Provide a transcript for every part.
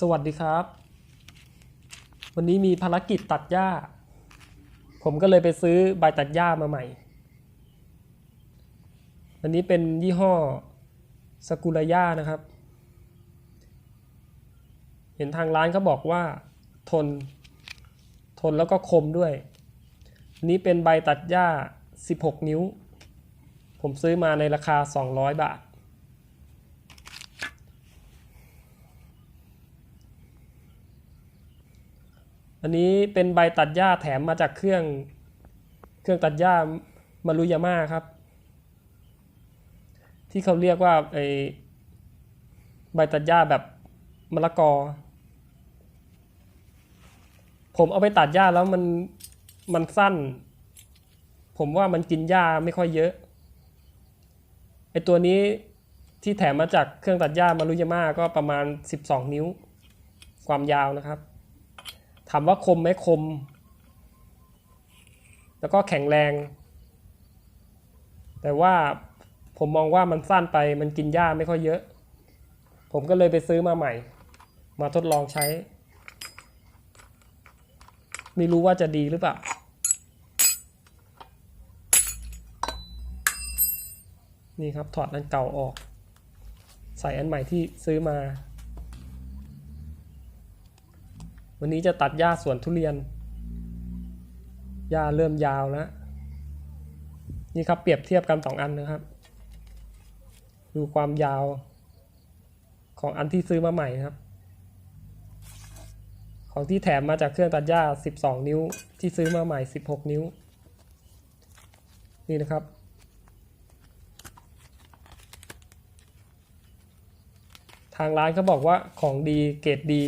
สวัสดีครับ วันนี้มีภารกิจตัดหญ้า ผมก็เลยไปซื้อใบตัดหญ้ามาใหม่ อันนี้เป็นยี่ห้อสกุลย่านะครับ เห็นทางร้านเขาบอกว่าทน ทนแล้วก็คมด้วย อันนี้เป็นใบตัดหญ้า 16 นิ้ว ผมซื้อมาในราคา 200 บาท อันนี้เป็นใบตัดหญ้าแถมมาจากเครื่องเครื่องตัดหญ้ามารุยาม่าครับ ที่เขาเรียกว่าไอใบตัดหญ้าแบบมะละกอ ผมเอาไปตัดหญ้าแล้วมันมันสั้น ผมว่ามันกินหญ้าไม่ค่อยเยอะไอตัวนี้ที่แถมมาจากเครื่องตัดหญ้ามารุยาม่าก็ประมาณ 12 นิ้ว ความยาวนะครับ ถามว่าคมไหมคม แล้วก็แข็งแรง แต่ว่าผมมองว่ามันสั้นไปมันกินหญ้าไม่ค่อยเยอะ ผมก็เลยไปซื้อมาใหม่ มาทดลองใช้ ไม่รู้ว่าจะดีหรือเปล่านี่ครับถอดอันเก่าออก ใส่อันใหม่ที่ซื้อมา วันนี้จะตัดหญ้าสวนทุเรียน หญ้าเริ่มยาวแล้ว นี่ครับเปรียบเทียบกันสองอันนะครับ ดูความยาวของอันที่ซื้อมาใหม่ครับ ของที่แถมมาจากเครื่องตัดหญ้า 12 นิ้ว ที่ซื้อมาใหม่ 16 นิ้ว นี่นะครับทางร้านเขาบอกว่าของดีเกรดดี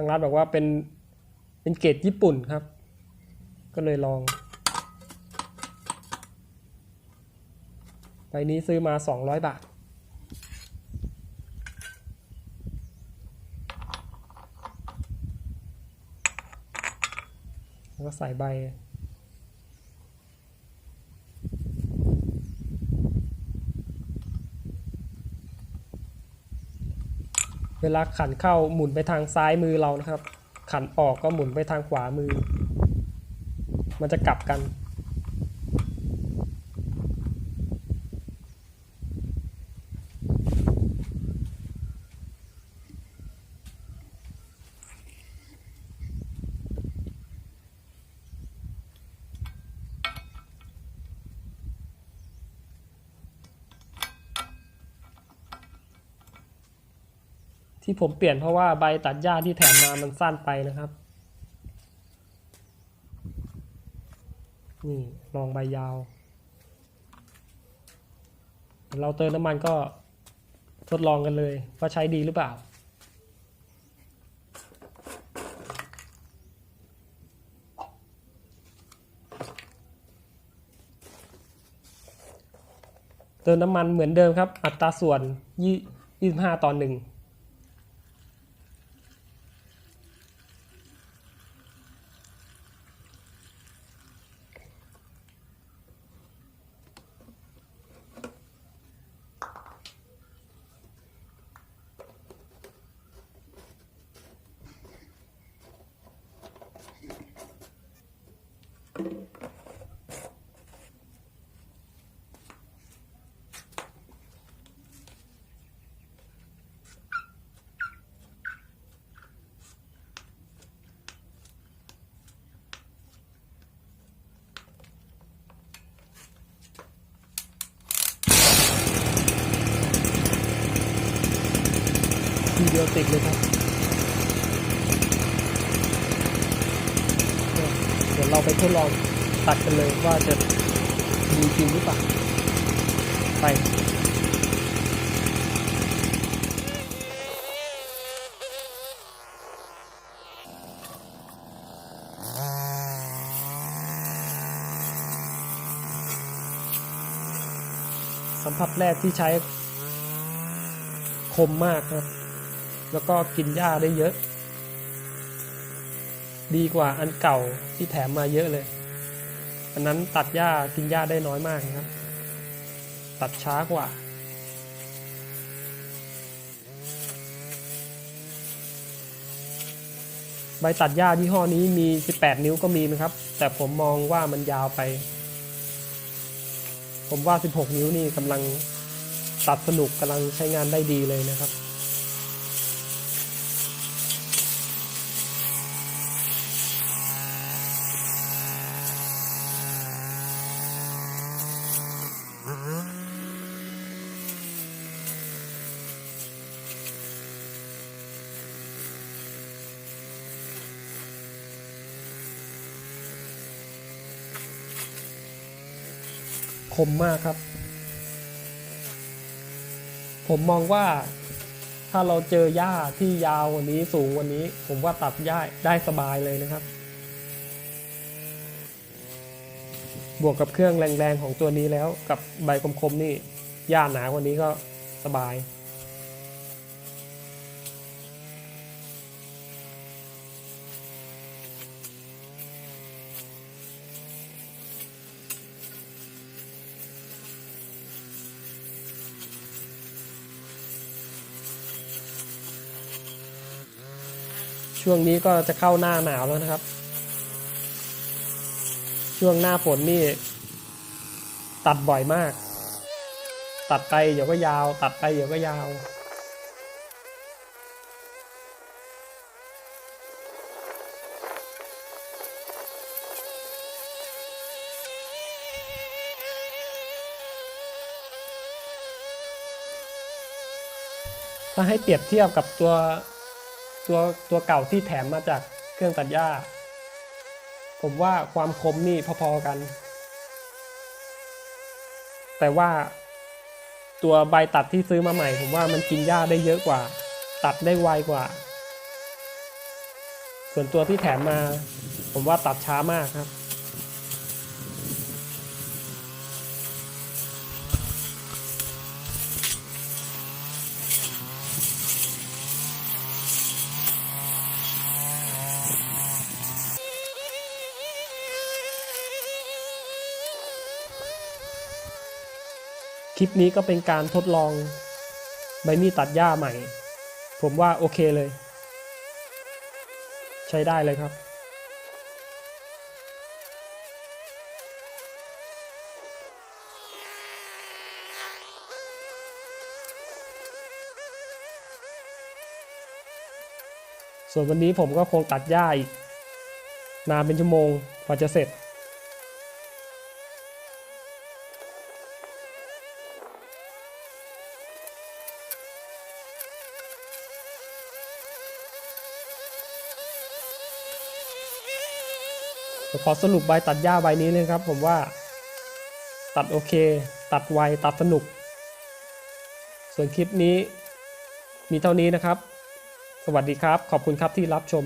างร้านบอกว่าเป็นเป็นเกรดญี่ปุ่นครับ ก็เลยลองใบนี้ซื้อมา 200 บาท แล้วก็ใส่ใบ เวลาขันเข้าหมุนไปทางซ้ายมือเรานะครับ ขันออกก็หมุนไปทางขวามือ มันจะกลับกัน ที่ผมเปลี่ยนเพราะว่าใบตัดหญ้าที่แถมมามันสั้นไปนะครับนี่ลองใบยาว เราเติมน้ำมันก็ทดลองกันเลย ว่าใช้ดีหรือเปล่า เติมน้ำมันเหมือนเดิมครับ อัตราส่วน 25 ต่อ1 ยวติดเลยครับ เดี๋ยวเราไปทดลองตัดกันเลยว่าจะดีจริงหรือเปล่า ไปสัมผัสแรกที่ใช้คมมากครับ แล้วก็กินหญ้าได้เยอะ ดีกว่าอันเก่าที่แถมมาเยอะเลย อันนั้นตัดหญ้ากินหญ้าได้น้อยมากครับ ตัดช้ากว่าใบตัดหญ้ายี่ห้อนี้มี 18 นิ้วก็มีนะครับ แต่ผมมองว่ามันยาวไป ผมว่า 16 นิ้วนี่กำลังตัดสนุกกำลังใช้งานได้ดีเลยนะครับ มมากครับ ผมมองว่าถ้าเราเจอหญ้าที่ยาวกวันนี้สูงกวันนี้ ผมว่าตัดหญ้าได้สบายเลยนะครับ บวกกับเครื่องแรงๆของตัวนี้แล้วกับใบคมๆนี่หญ้าหนากว่านี้ก็สบาย ช่วงนี้ก็จะเข้าหน้าหนาวแล้วนะครับ ช่วงหน้าฝนนี่ ตัดบ่อยมาก ตัดไปเดี๋ยวก็ยาว ตัดไปเดี๋ยวก็ยาวถ้าให้เปรียบเทียบกับตัว ตัวตัวเก่าที่แถมมาจากเครื่องตัดหญ้า ผมว่าความคมนี่พอๆกัน แต่ว่าตัวใบตัดที่ซื้อมาใหม่ ผมว่ามันกินหญ้าได้เยอะกว่า ตัดได้ไวกว่า ส่วนตัวที่แถมมา ผมว่าตัดช้ามากครับ ลิปนี้ก็เป็นการทดลองใบมีดตัดหญ้าใหม่ ผมว่าโอเคเลย ใช้ได้เลยครับ ส่วนวันนี้ผมก็คงตัดหญ้าอีก นานเป็นชั่วโมงกว่าจะเสร็จ ขอสรุปใบตัดหญ้าใบนี้เลยครับ ผมว่า ตัดโอเค ตัดไวตัดสนุก ส่วนคลิปนี้มีเท่านี้นะครับ สวัสดีครับ ขอบคุณครับที่รับชม